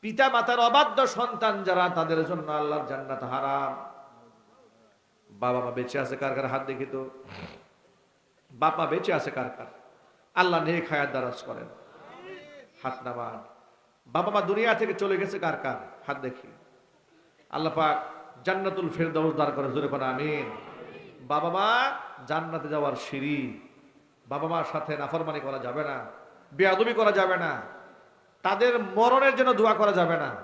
পিতা মাতার অবাধ্য সন্তান যারা, তাদের জন্য আল্লাহর জান্নাত হারাম। বাবা মা বেঁচে আছে কার কার? হাত দেখি তো। বাপ মা বেঁচে আছে কার কার? আল্লাহ নেক হায়াত দারাজ করেন। হাত নামান। বাবা মা দুনিয়া থেকে চলে গেছে কার কার? হাত দেখি। আল্লাহ পাক জান্নাতুল ফেরদাউস দার করে জোরে কোন আমিন। বাবা মা জান্নাতে যাওয়ার সিঁড়ি। বাবা মার সাথে নাফরমানি করা যাবে না। বেয়াদবি করা যাবে না। তাদের মরণের জন্য দোয়া করা যাবে না।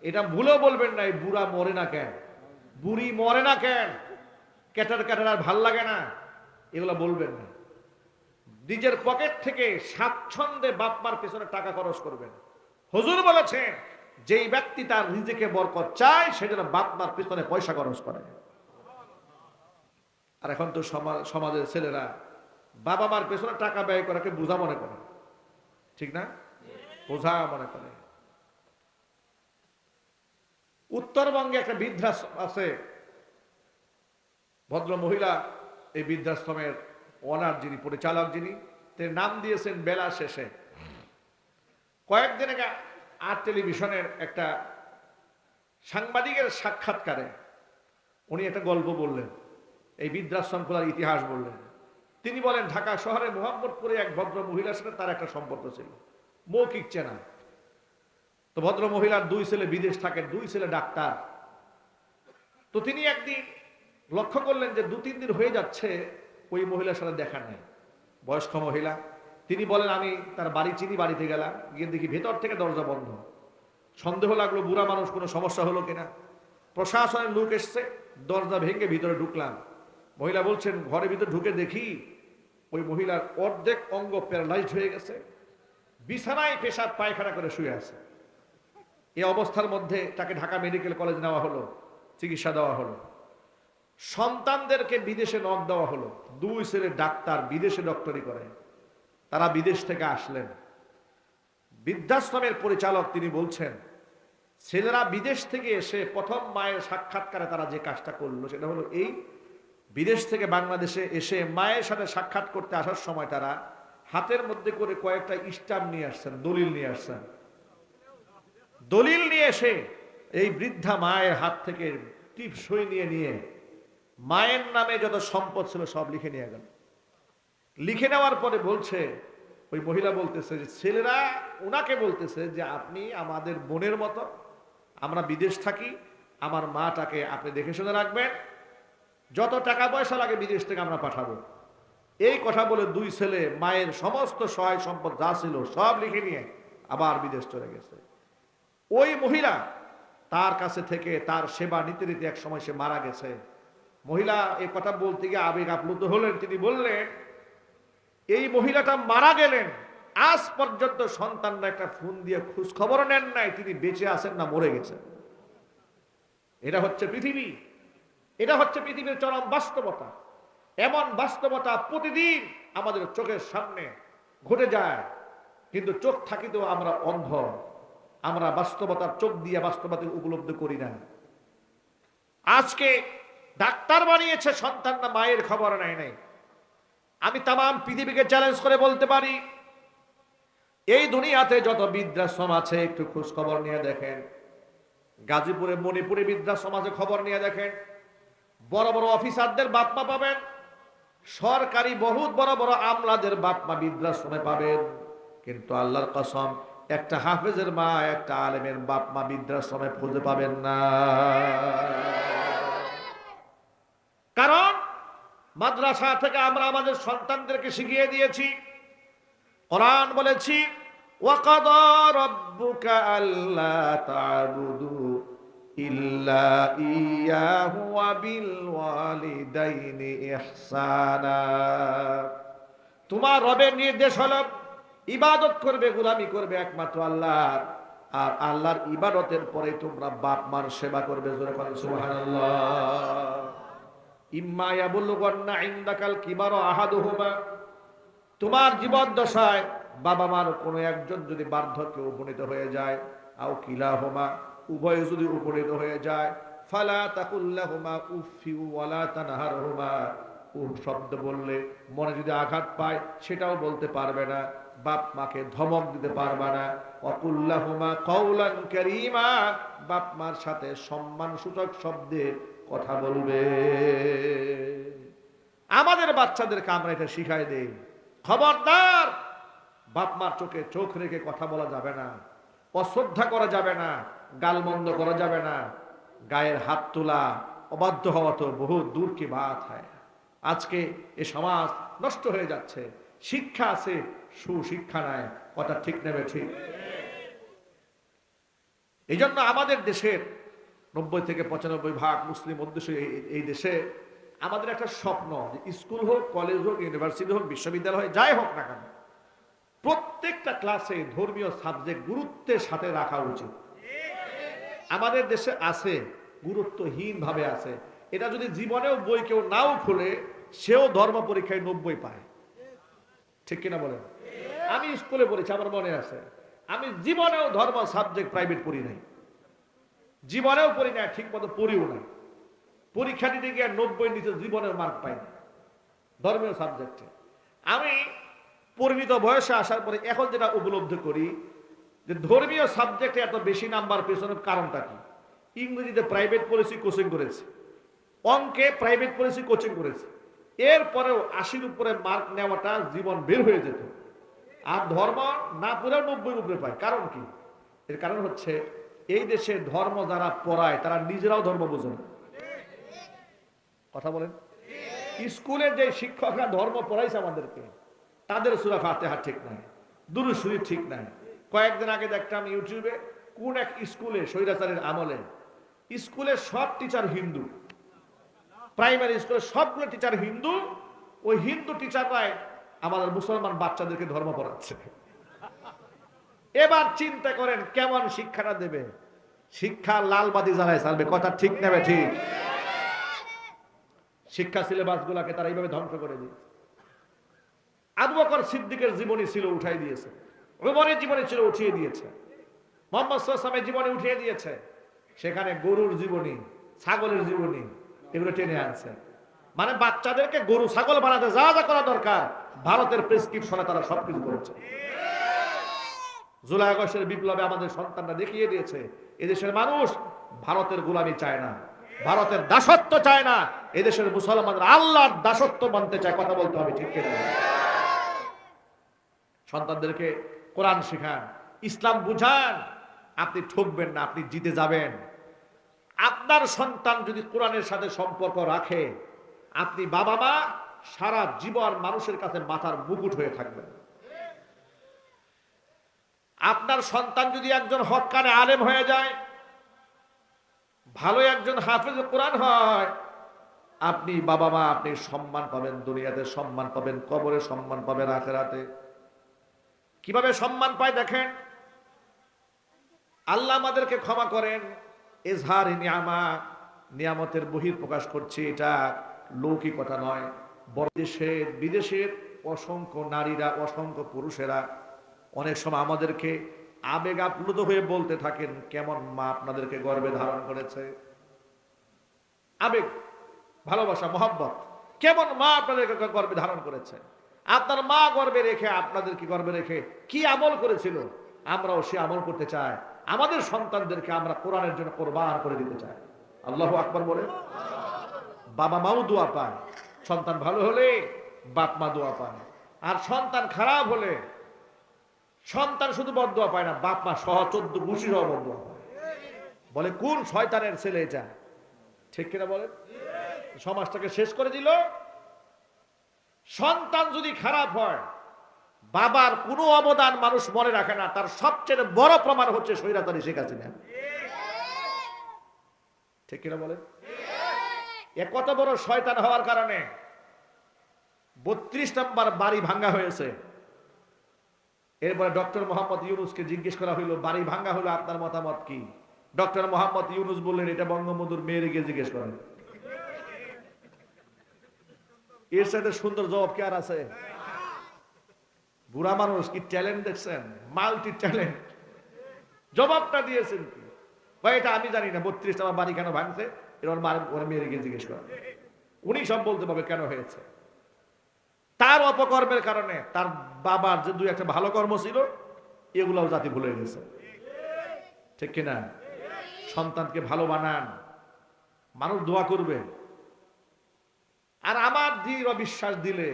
এটা ভুলেও বলবেন না, এই বুড়া মরে না কেন? বুড়ি মরে না কেন? ক্যাটার ক্যাটার আর ভালো লাগে না। এগুলো বলবেন না। নিজের পকেট থেকে স্বাচ্ছন্দ্যে বাপমার পেছনে টাকা খরচ করবেন। হজুর বলেছেন, যেই ব্যক্তি তার নিজেকে বরকত চায়, সে যেন বাপমার পেছনে পয়সা খরচ করে। আর এখন তো সমা- সমাজের ছেলেরা বাবা মার পেছনে টাকা ব্যয় করাকে বোঝা মনে করে। ঠিক না? বোঝা মনে করে। উত্তরবঙ্গে একটা বৃদ্ধাশ্রম আছে। ভদ্র মহিলা এই বৃদ্ধাশ্রমের ওনার যিনি, পরিচালক যিনি, তিনি নাম দিয়েছেন বেলা শেষে। কয়েকদিন আগে আর টেলিভিশনের একটা সাংবাদিকের সাক্ষাৎকারে উনি একটা গল্প বললেন। এই বৃদ্ধাশ্রম খোলার ইতিহাস বললেন। তিনি বলেন, ঢাকা শহরে মোহাম্মদপুরে এক ভদ্র মহিলার সাথে তার একটা সম্পর্ক ছিল। মৌখিক চেনা। তো ভদ্র মহিলার দুই ছেলে বিদেশ থাকেন, দুই ছেলে ডাক্তার। তো তিনি একদিন লক্ষ্য করলেন যে দু, তিন দিন হয়ে যাচ্ছে ওই মহিলার সাথে দেখা নেই। বয়স্ক মহিলা, তিনি বলেন, আমি তার বাড়ি চিনি, বাড়িতে গেলাম। গিয়ে দেখি ভেতর থেকে দরজা বন্ধ। সন্দেহ লাগল বুড়া মানুষ কোনো সমস্যা হলো কিনা। প্রশাসনের লোক এসছে, দরজা ভেঙে ভিতরে ঢুকলাম। মহিলা বলছেন, ঘরের ভিতরে ঢুকে দেখি, ওই মহিলার অর্ধেক অঙ্গ প্যারালাইজড হয়ে গেছে। বিছানায় পেশাব পায়খানা করে শুয়ে আছে। এই অবস্থার মধ্যে তাকে ঢাকা মেডিকেল কলেজ নেওয়া হলো, চিকিৎসা দেওয়া হলো। সন্তানদেরকে বিদেশে নক দেওয়া হলো। দুই ছেলে ডাক্তার বিদেশে ডক্টরি করে। তারা বিদেশ থেকে আসলেন। বৃদ্ধাশ্রমের পরিচালক তিনি বলছেন, ছেলেরা বিদেশ থেকে এসে প্রথম মায়ের সাক্ষাৎকারে তারা যে কাজটা করল সেটা হলো এই, বিদেশ থেকে বাংলাদেশে এসে মায়ের সাথে সাক্ষাৎ করতে আসার সময় তারা হাতের মধ্যে করে কয়েকটা স্টাম্প নিয়ে আসছেন, দলিল নিয়ে আসছেন। দলিল নিয়ে এসে এই বৃদ্ধা মায়ের হাত থেকে টিপ সই নিয়ে নিয়ে মায়ের নামে যত সম্পদ ছিল সব লিখে নিয়ে গেল। লিখে নেওয়ার পরে বলছে, ওই মহিলা বলতেছে যে, ছেলেরা ওনাকে বলতেছে যে, আপনি আমাদের বোনের মতো, আমরা বিদেশ থাকি, আমার মাটাকে আপনি দেখে শুনে রাখবেন, যত টাকা পয়সা লাগে বিদেশ থেকে আমরা পাঠাবো। এই কথা বলে দুই ছেলে, মায়ের সমস্ত সহায় সম্পদ যা ছিল সব লিখে নিয়ে আবার বিদেশ চলে গেছে। ওই মহিলা তার কাছে থেকে তার সেবা নিতে নিতে এক সময় সে মারা গেছে। মহিলা এই কথা বলতে গিয়ে আবেগ আপ্লুত হলেন। তিনি বললেন, এই মহিলাটা মারা গেলেন। আজ পর্যন্ত সন্তানরা একটা ফোন দিয়ে খোঁজ খবর নেন নাই। তিনি বেঁচে আছেন না মরে গেছেন। এটা হচ্ছে পৃথিবী। এটা হচ্ছে পৃথিবীর চরম বাস্তবতা। এমন বাস্তবতা প্রতিদিন আমাদের চোখের সামনে ঘটে যায়। কিন্তু চোখ থাকিতেও আমরা অন্ধ। আমরা বাস্তবতার চোখ দিয়ে বাস্তবতা উপলব্ধি করি না। আজকে ডাক্তার বানিয়েছে, সন্তান না মায়ের খবর নাই নাই। আমি তাম পৃথিবীকে চ্যালেঞ্জ করে বলতে পারি, এই দুনিয়াতে যত বৃদ্ধাশ্রম আছে, একটু খোঁজ খবর নিয়ে দেখেন। গাজীপুরে, মণিপুরে বৃদ্ধাশ্রম আছে, খবর নিয়ে দেখেন। বড় বড় অফিসারদের বাপমা পাবেন। সরকারি বহুত বড় বড় আমলাদের বাপমা বৃদ্ধাশ্রমে পাবেন। কিন্তু আল্লাহর কসম, একটা হাফেজের মা, একটা আলেমের বাপ মা বৃদ্ধাশ্রমে খুঁজে পাবেন না। কারণ মাদ্রাসা থেকে আমরা আমাদের সন্তানদেরকে শিখিয়ে দিয়েছি, কোরআন বলেছি ওয়াকাদা রাব্বুকা আল্লা তা'বুদু ওয়া বিল ওয়ালিদাইনি ইহসানা তোমার রবের নির্দেশ হলো ইবাদত করবে, গোলামি করবে একমাত্র আল্লাহ। আর আল্লাহর ইবাদতের পরে তোমরা বাপ মার সেবা করবে, জোরে বলেন সুবহানাল্লাহ। ইম্মা ইয়াবুলুগান্না ইনদাকাল কিবারু আহাদুহুমা। তোমার জীবন দশায় বাবা মার কোনো একজন যদি বার্ধক্যে উপনীত হয়ে যায়, আও কিলাহুমা। উভয় যদি উপনীত হয়ে যায়, ফালা তাকুল্লাহুমা উফি ওয়ালা তানহারহুমা। উফ শব্দ বললে মনে যদি আঘাত পায়, সেটাও বলতে পারবে না, বাপ মাকে ধমক দিতে পারবে না। অকুল্লাহুমা কৌলান করিমা, বাপ মার সাথে সম্মান সূচক শব্দে কথা বলবে। আমাদের বাচ্চাদেরকে আমরা এটা শিখাই দেই। খবরদার, বাপ মার চোখে চোখ রেখে কথা বলা যাবে না, অশ্রদ্ধা করা যাবে না। গালমন্দ করা যাবে না। গায়ের হাত তোলা অবাধ্য হওয়া তো বহু দূর কি বাত হয়। আজকে এ সমাজ নষ্ট হয়ে যাচ্ছে। শিক্ষা আছে, সুশিক্ষা নাই। কথা ঠিক নেবে ঠিক? এই জন্য আমাদের দেশের নব্বই থেকে পঁচানব্বই ভাগ মুসলিম উদ্দেশ্য এই- দেশে আমাদের একটা স্বপ্ন যে স্কুল হোক, কলেজ হোক, ইউনিভার্সিটি হোক, বিশ্ববিদ্যালয় যাই হোক না কেন, প্রত্যেকটা ক্লাসে ধর্মীয় সাবজেক্ট গুরুত্বের সাথে রাখা উচিত। আমাদের দেশে আছে গুরুত্বহীন ভাবে আছে। এটা যদি জীবনেও বই কেউ নাও খুলে, সেও ধর্ম পরীক্ষায় নব্বই পায়। ঠিক কিনা বলেন? আমি স্কুলে পড়েছি, আমার মনে আছে। আমি জীবনেও ধর্ম সাবজেক্ট প্রাইভেট পড়ি নাই। জীবনেও পড়ি না ঠিক মতো পড়িও না পরীক্ষা দিতে গিয়ে নব্বই নিচে জীবনের মার্ক পাই না। ধর্মীয় সাবজেক্টে আমি পরিণত বয়সে আসার পরে এখন যেটা উপলব্ধি করি যে ধর্মীয় সাবজেক্টে এত বেশি নাম্বার পেছনের কারণটা কি? ইংরেজিতে প্রাইভেট পলিসি কোচিং করেছে। অঙ্কে প্রাইভেট পলিসি কোচিং করেছে। এরপরেও আশির উপরে মার্ক নেওয়াটা জীবন বের হয়ে যেত। আর ধর্ম না পুরো নব্বই উপরে পায়। কারণ কি? এর কারণ হচ্ছে এই দেশে ধর্ম যারা পড়ায়, তারা নিজেরাও ধর্ম বোঝে কথা বলেন। স্কুলের যে শিক্ষকরা ধর্ম পড়াইছে আমাদেরকে, তাদের সুরা ফাতে হাত ঠিক নাই। দুরুসুরি ঠিক নাই। কয়েকদিন আগে দেখতাম ইউটিউবে কোন এক স্কুলে স্বৈরাচারের আমলে, স্কুলের সব টিচার হিন্দু। প্রাইমারি স্কুলের সবগুলো টিচার হিন্দু, ওই হিন্দু টিচাররাই আমাদের মুসলমান বাচ্চাদেরকে ধর্ম পড়াচ্ছে। এবার চিন্তা করেন কেমন শিক্ষাটা দেবে? শিক্ষা লালবাতি জ্বালায় চালবে কথা ঠিক নেবে ঠিক? শিক্ষা সিলেবাস গুলাকে তারা এইভাবে ধ্বংস করে দিয়েছে। আবু বকর সিদ্দিকের জীবনী ছিল, উঠাই দিয়েছে। ওমরের জীবনী ছিল উঠিয়ে দিয়েছে। মোহাম্মদ সাল্লামের জীবনী উঠিয়ে দিয়েছে। সেখানে গরুর জীবনী, ছাগলের জীবনী, এগুলো টেনে আনছে। মানে বাচ্চাদেরকে গরু, ছাগল বানাতে যা যা করা দরকার, ভারতের প্রেসক্রিপশনে তারা সবকিছু করেছে। জুলাই আগস্টের বিপ্লবে আমাদের সন্তানরা দেখিয়ে দিয়েছে, এদেশের মানুষ ভারতের গোলামি চায় না, ভারতের দাসত্ব চায় না, এদেশের মুসলমানরা আল্লাহর দাসত্ব মানতে চায়, কথা বলতে হবে ঠিক সন্তানদেরকে কোরআন শেখান, ইসলাম বুঝান, আপনি ঠকবেন না, আপনি জিতে যাবেন। আপনার সন্তান যদি কোরআনের সাথে সম্পর্ক রাখে, আপনি বাবা মা সারা জীবন মানুষের কাছে মাথার মুকুট হয়ে থাকবেন। আপনার সন্তান যদি একজন হকানে আলেম হয়ে যায়, ভালো একজন হাফেজ কোরআন হয়, আপনি বাবা মা, আপনি সম্মান পাবেন, দুনিয়াতে সম্মান পাবেন, কবরে সম্মান পাবেন, আখেরাতে। কীভাবে সম্মান পায় দেখেন? আল্লাহ আমাদেরকে ক্ষমা করেন। এজহার নিয়ামা, নিয়ামতের বহির প্রকাশ করছে। এটা লৌকিকতা নয়। বড় দেশের, বিদেশের অসংখ্য নারীরা, অসংখ্য পুরুষেরা অনেক সময় আমাদেরকে আবেগ আপ্লুত হয়ে বলতে থাকেন, কেমন মা আপনাদেরকে গর্বে ধারণ করেছে? আবেগ, ভালোবাসা, মহব্বত, কেমন মা আপনাদেরকে গর্বে ধারণ করেছে? আপনার মা গর্বে রেখে, আপনাদের কি গর্বে রেখে? কি আমল করেছিল? আমরাও সে আমল করতে চাই। আমাদের সন্তানদেরকে আমরা কোরআনের জন্য কোরবান করে দিতে চাই। আল্লাহ আকবর বলে বাবা মাও দোয়া পায়। সন্তান ভালো হলে বাপ মা দোয়া পায়। আর সন্তান খারাপ হলে সন্তান শুধু বদোয়া পায় না, বাপ মা সহ চোদ্দ ঘুষি সহ বদোয়া পায়। বলে, কোন শয়তানের ছেলে এটা? ঠিক কিনা বলেন? সমাজটাকে শেষ করে দিল। সন্তান যদি খারাপ হয়, বাবার কোনো অবদান মানুষ মনে রাখে না, তার সবচেয়ে বড় প্রমাণ হচ্ছে স্বৈরাচারী শেখ হাসিনা। ঠিক কিনা বলেন? এ কত বড় শয়তান হওয়ার কারণে বত্রিশ নম্বর বাড়ি ভাঙ্গা হয়েছে। এরপরে ডক্টর মোহাম্মদ ইউনুসকে জিজ্ঞেস করা হইল, বাড়ি ভাঙ্গা হলো আপনার মতামত কি? ডক্টর মোহাম্মদ ইউনুস বললেন, এটা বঙ্গবন্ধুর মেয়ের গিয়ে জিজ্ঞেস করেন। এর সাথে সুন্দর জবাব কি আর আছে? বুড়া মানুষ কি ট্যালেন্ট দেখছেন? মাল্টি ট্যালেন্ট জবাবটা দিয়েছেন কি? ভাই, এটা আমি জানি না, বত্রিশটা আমার বাড়ি কেন ভাঙছে? এর ওর মেয়ের গিয়ে জিজ্ঞেস করেন। উনি সব বলতে পারবে কেন হয়েছে। তার অপকর্মের কারণে তার বাবার যে দুই একটা ভালো কর্ম ছিল, এগুলাও জাতি ভুলে গেছে। ঠিক কিনা? সন্তানকে ভালো বানান। মানুষ দোয়া করবে। আর আমার দৃঢ় বিশ্বাস দিলে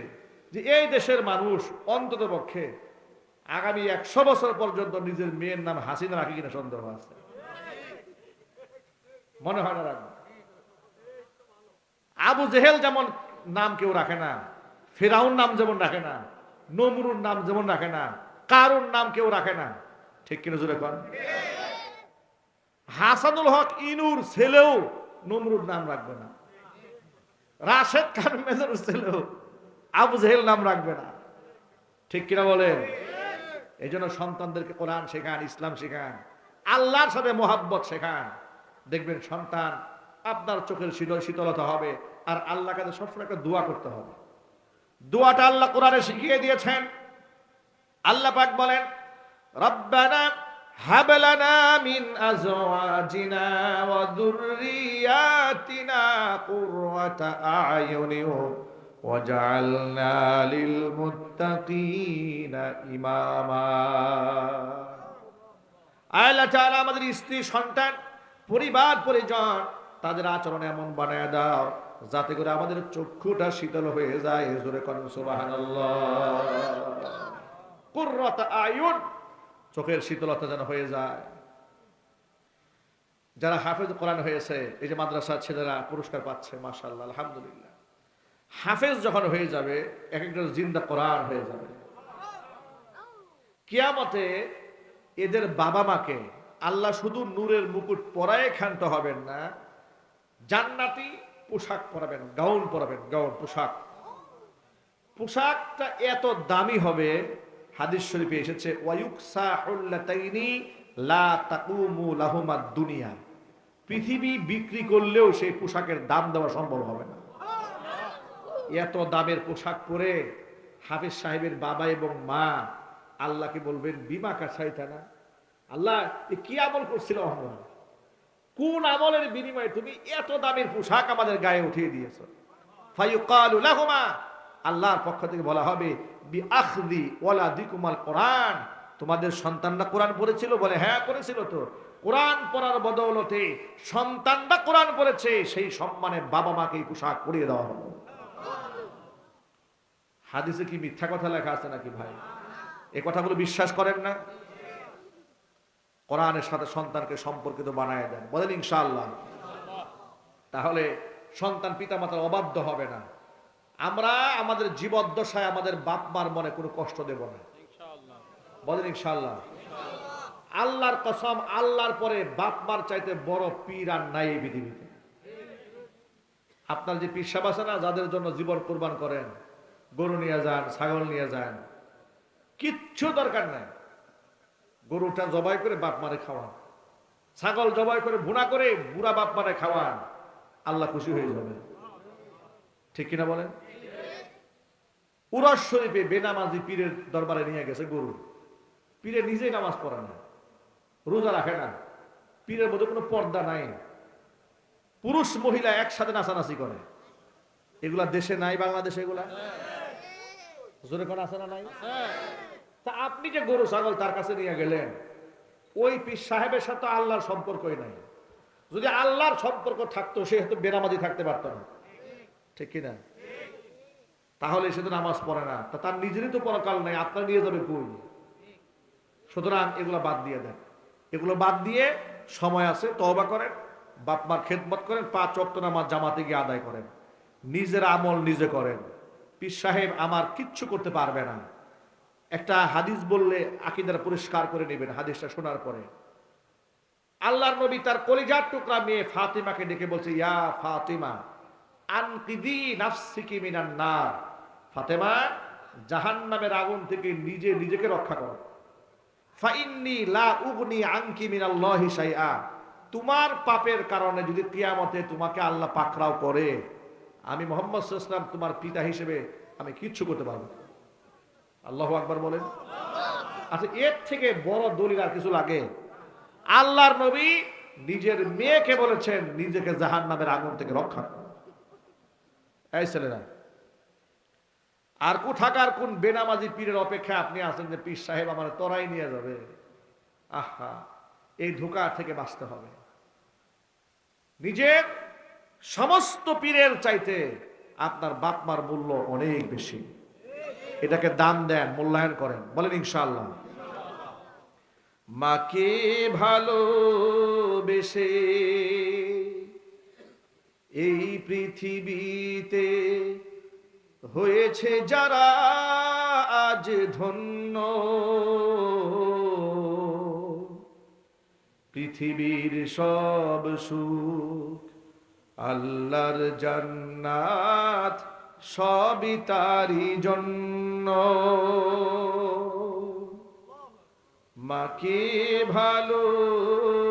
যে এই দেশের মানুষ অন্তত পক্ষে আগামী একশো বছর পর্যন্ত নিজের মেয়ের নাম হাসিনা রাখি কিনা সন্দেহ আছে? মনে হয় না আবু জেহেল যেমন নাম কেউ রাখে না, ফেরাউন নাম যেমন রাখে না, নমরুর নাম যেমন রাখে না, কারুর নাম কেউ রাখে না। ঠিক কিনা জুড়ে কন? হাসানুল হক ইনুর ছেলেও নমরুর নাম রাখবে না। রাশেদ খান মেজর ছেলেও আবু জেহেল নাম রাখবে না। ঠিক কিনা বলেন? এই জন্য সন্তানদেরকে কোরআন শেখান, ইসলাম শেখান, আল্লাহর সাথে মোহাব্বত শেখান। দেখবেন সন্তান আপনার চোখের শীতল শীতলতা হবে আর আল্লাহ কাছে সবসময় একটা দোয়া করতে হবে। দোয়াটা আল্লাহ কোরআনে শিখিয়ে দিয়েছেন। আল্লাহ পাক বলেন, রব্বানা হাব লানা মিন আজওয়াজিনা ওয়া যুররিয়াতিনা কুররাতা আয়ুনিন ওয়াজআলনা লিল মুত্তাকিনা ইমামা। আল্লাহ তাআলা আমাদের স্ত্রী, সন্তান, পরিবার, পরিজন তাদের আচরণ এমন বানায় দাও যাতে করে আমাদের চক্ষুটা শীতল হয়ে যায়। জোরে করেন সুবহানাল্লাহ। কুররাত আয়ুন চোখের শীতলতা যেন হয়ে যায়। যারা হাফেজ কোরআন হয়েছে, এই যে মাদ্রাসার ছেলেরা পুরস্কার পাচ্ছে, মাশাআল্লাহ, আলহামদুলিল্লাহ। হাফেজ যখন হয়ে যাবে, এক একজন জিন্দা কোরআন হয়ে যাবে। কিয়ামতে এদের বাবা মাকে আল্লাহ শুধু নূরের মুকুট পরায় ক্ষান্ত হবেন না, জান্নাতি পোশাক পরাবেন, গাউন পরাবেন, গাউন, পোশাক। পোশাকটা এত দামি হবে হাদিস শরীফে এসেছে দুনিয়া। পৃথিবী বিক্রি করলেও সেই পোশাকের দাম দেওয়া সম্ভব হবে না। এত দামের পোশাক পরে হাফিজ সাহেবের বাবা এবং মা আল্লাহকে বলবেন, বিমা কাছাইতা না? আল্লাহ কি আমল করছিল কোন আমলের বিনিময়ে তুমি এত দামের পোশাক আমাদের গায়ে উঠিয়ে দিয়েছ? আল্লাহর পক্ষ থেকে বলা হবে বি আখদি ওয়ালা দিকুমাল কোরআন। তোমাদের সন্তানরা কোরআন পড়েছিল বলে হ্যাঁ করেছিল তো। কোরআন পড়ার বদৌলতে সন্তানরা কোরআন পড়েছে, সেই সম্মানে বাবা মাকে পোশাক পরিয়ে দেওয়া হলো। হাদিসে কি মিথ্যা কথা লেখা আছে নাকি ভাই? এ কথাগুলো বিশ্বাস করেন না? কোরআনের সাথে সন্তানকে সম্পর্কিত বানায় দেন। বলেন ইনশাআল্লাহ। তাহলে সন্তান পিতা পিতামাতার অবাধ্য হবে না। আমরা আমাদের জীবদ্দশায় আমাদের বাপ মার মনে কোনো কষ্ট দেব না। বলেন ইনশাল্লাহ আল্লাহর কসম, আল্লাহর পরে বাপ মার চাইতে বড় পীর আর নাই এই পৃথিবীতে। আপনার যে পীর সাহেব আছে না, যাদের জন্য জীবন কোরবান করেন, গরু নিয়ে যান, ছাগল নিয়ে যান, কিচ্ছু দরকার নাই। গরুটা জবাই করে বাপ মারে খাওয়ান। ছাগল জবাই করে ভুনা করে বুড়া বাপ মারে খাওয়ান। আল্লাহ খুশি হয়ে যাবে। ঠিক কিনা বলেন? উরস শরীফে বেনামাজি পীরের দরবারে নিয়ে গেছে গরু। পীরে নিজেই নামাজ পড়ে না, রোজা রাখে না। পীরের মধ্যে কোনো পর্দা নাই। পুরুষ মহিলা একসাথে নাচানাচি করে। এগুলা দেশে নাই, বাংলাদেশে এগুলা? জোরে কোন আছে না নাই? তা আপনি যে গরু, ছাগল তার কাছে নিয়ে গেলেন, ওই পীর সাহেবের সাথে আল্লাহর সম্পর্কই নাই। যদি আল্লাহর সম্পর্ক থাকতো, সে হয়তো বেনামাজি থাকতে পারতো না। ঠিক কিনা? তাহলে সে তো নামাজ পড়ে না। তা তার নিজেরই তো পরকাল নাই, আপনার নিয়ে যাবে কই? সুতরাং এগুলো বাদ দিয়ে দেন। এগুলো বাদ দিয়ে সময় আছে তবা করেন বাপমার খেদমত করেন, পাঁচ অক্ত নামাজ জামাতে গিয়ে আদায় করেন। নিজের আমল নিজে করেন। পীর সাহেব আমার কিচ্ছু করতে পারবে না। একটা হাদিস বললে আকিদার পরিষ্কার করে নেবেন, হাদিসটা শোনার পরে। আল্লাহর নবী তার কলিজার টুকরা মেয়ে ফাতিমাকে ডেকে বলছে, ইয়া ফাতিমা আনকিদি নাফসিকি মিনান ফাতেমা, জাহান্নামের আগুন থেকে নিজে নিজেকে রক্ষা করো। লা তোমার পাপের কারণে যদি কিয়ামতে তোমাকে আল্লাহ পাকড়াও করে, আমি মোহাম্মদ তোমার পিতা হিসেবে আমি কিচ্ছু করতে পারব আল্লাহ আকবার বলেন। আচ্ছা এর থেকে বড় দলিল আর কিছু লাগে। আল্লাহর নবী নিজের মেয়েকে বলেছেন, নিজেকে জাহান নামের আগুন থেকে রক্ষা করো। এই ছেলেরা, আর কোথাকার কোন বেনামাজি পীরের অপেক্ষায় আপনি আছেন যে পীর সাহেব আমার তরাই নিয়ে যাবে? আহা, এই ধোকা থেকে বাঁচতে হবে। নিজের সমস্ত পীরের চাইতে আপনার বাপমার মূল্য অনেক বেশি। এটাকে দান দেন, মূল্যায়ন করেন, বলেন ইনশাআল্লাহ। মাকে ভালোবেসে এই পৃথিবীতে হয়েছে যারা আজ ধন্য। পৃথিবীর সব সুখ আল্লাহর জান্নাত সবই তারি জন্য। মাকে ভালোবেসে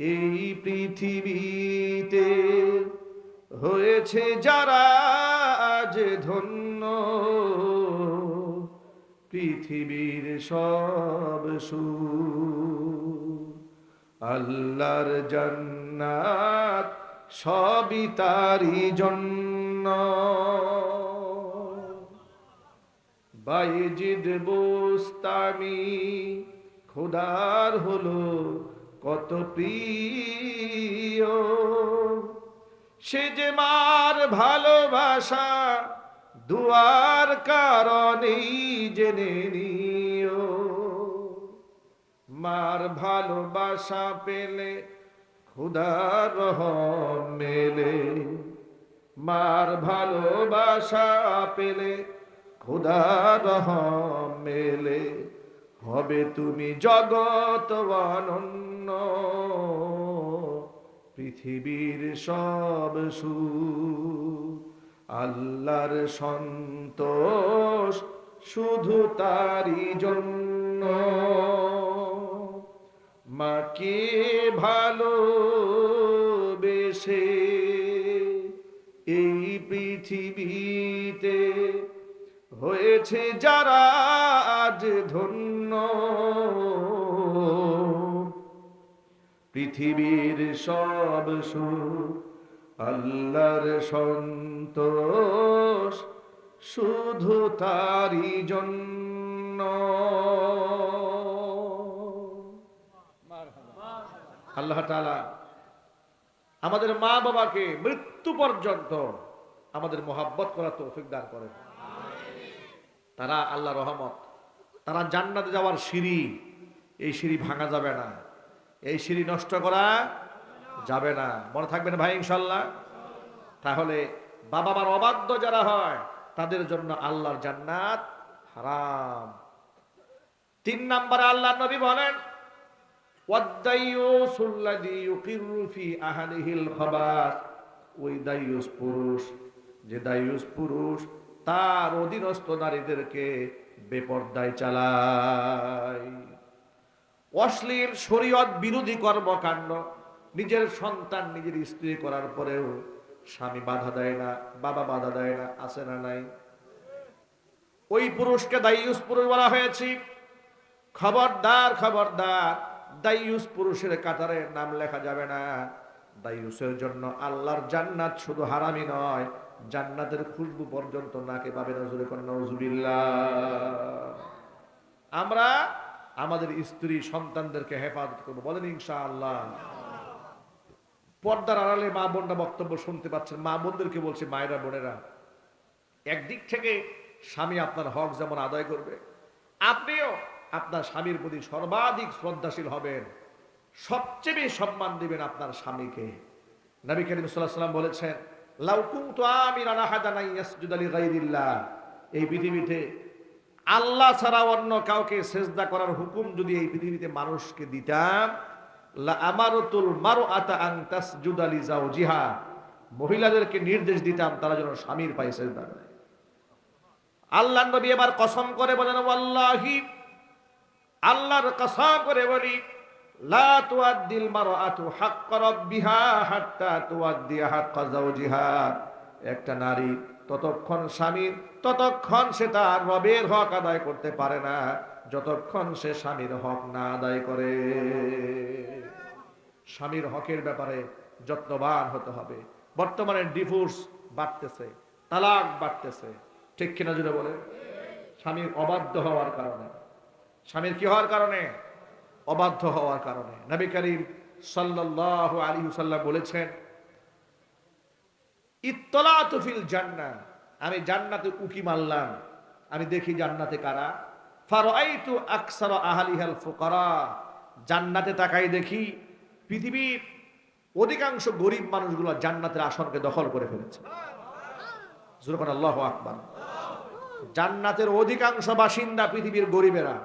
এই পৃথিবীতে হয়েছে যারা আজ ধন্য। পৃথিবীর সব সু আল্লাহর জান্নাত সবই তারি জন্য। বাইজিদ বোস্তামি খোদার হলো কত প্রিয়। সে যে মার ভালোবাসা, দুয়ার কারণেই জেনে নিও। মার ভালোবাসা পেলে খুদার মেলে। মার ভালোবাসা পেলে খুদার মেলে। হবে তুমি জগৎ অনন্য। পৃথিবীর সব সু আল্লাহর সন্তোষ শুধু তারি জন্য। মাকে ভালো বেশে এই পৃথিবীতে হয়েছে যারা আজ ধন্য? পৃথিবীর সব সুখ আল্লাহর সন্তোষ শুধু তারি জন্য। আল্লাহ তাআলা আমাদের মা বাবাকে মৃত্যু পর্যন্ত আমাদের মোহাব্বত করা তৌফিক দান করে তারা আল্লাহ রহমত, তারা জান্নাতে যাওয়ার সিঁড়ি, এই সিঁড়ি ভাঙা যাবে না। এই সিঁড়ি নষ্ট করা যাবে না। মনে থাকবেন ভাই, ইনশাল্লাহ? তাহলে বাবা মার অবাধ্য যারা হয়, তাদের জন্য আল্লাহর জান্নাত হারাম। তিন নম্বরে আল্লাহ নবী বলেন যে তার অধীনস্থ নারীদেরকে বেপর্দায় চালায়। অশ্লীল শরীয়ত বিরোধী কর্মকাণ্ড, নিজের সন্তান নিজের স্ত্রী করার পরেও স্বামী বাধা দেয় না, বাবা বাধা দেয় না, আছে না নাই। ওই পুরুষকে দাইয়ুস পুরুষ বলা হয়েছে। খবরদার খবরদার দাইয়ুস পুরুষের কাতারে নাম লেখা যাবে না। দাইয়ুসের জন্য আল্লাহর জান্নাত শুধু হারামি নয়, জান্নাতের খুশবু পর্যন্ত নাকে পাবে নজুবিল্লাহ আমরা আমাদের স্ত্রী সন্তানদেরকে হেফাজত করব। বলেন, ইনশাআল্লাহ। পর্দার আড়ালে মা বোনরা বক্তব্য শুনতে পাচ্ছেন। মা বোনদেরকে বলছে, মায়েরা, বোনেরা, একদিক থেকে স্বামী আপনার হক যেমন আদায় করবে, আপনিও আপনার স্বামীর প্রতি সর্বাধিক শ্রদ্ধাশীল হবেন। সবচেয়ে বেশি সম্মান দিবেন আপনার স্বামীকে। নবী করিম সাল্লাম বলেছেন লাউকুম তো আমি রানা গাইরিল্লাহ এই পৃথিবীতে আল্লাহ ছাড়া অন্য কাউকে সেজদা করার হুকুম যদি এই পৃথিবীতে মানুষকে দিতাম আমারতুল মারু আতা আং তাসজুদ আলী জাওজিহা মহিলাদেরকে নির্দেশ দিতাম, তারা যেন স্বামীর পায়ে সেজদা করে। আল্লাহ নবী এবার কসম করে বলেন, ওয়াল্লাহি, আল্লাহর কসম করে বলি, লা তুআদ্দিল মারআতু হাক্কা রাব্বিহা হাত্তা তুআদ্দিয়া হাক্কা যাওজিহা। একটা নারী ততক্ষণ স্বামীর ততক্ষণ সে তার রবের হক আদায় করতে পারে না, যতক্ষণ সে স্বামীর হক না আদায় করে। স্বামীর হকের ব্যাপারে যত্নবান হতে হবে। বর্তমানে ডিভোর্স বাড়তেছে, তালাক বাড়তেছে। ঠিক কিনা জুড়ে বলে স্বামীর অবাধ্য হওয়ার কারণে। স্বামীর কি হওয়ার কারণে? অবাধ্য হওয়ার কারণে। নবী করিম সাল্লাল্লাহু আলী সাল্লাম বলেছেন ইত্তলা জান্না আমি জান্নাতে উকি মারলাম। আমি দেখি জান্নাতে কারা? ফারাইতু আকসার আহালিহাল ফুকারা। জান্নাতে তাকাই দেখি পৃথিবীর অধিকাংশ গরিব মানুষগুলো জান্নাতের আসনকে দখল করে ফেলেছে। আল্লাহ আকবার। জান্নাতের অধিকাংশ বাসিন্দা পৃথিবীর গরিবেরা।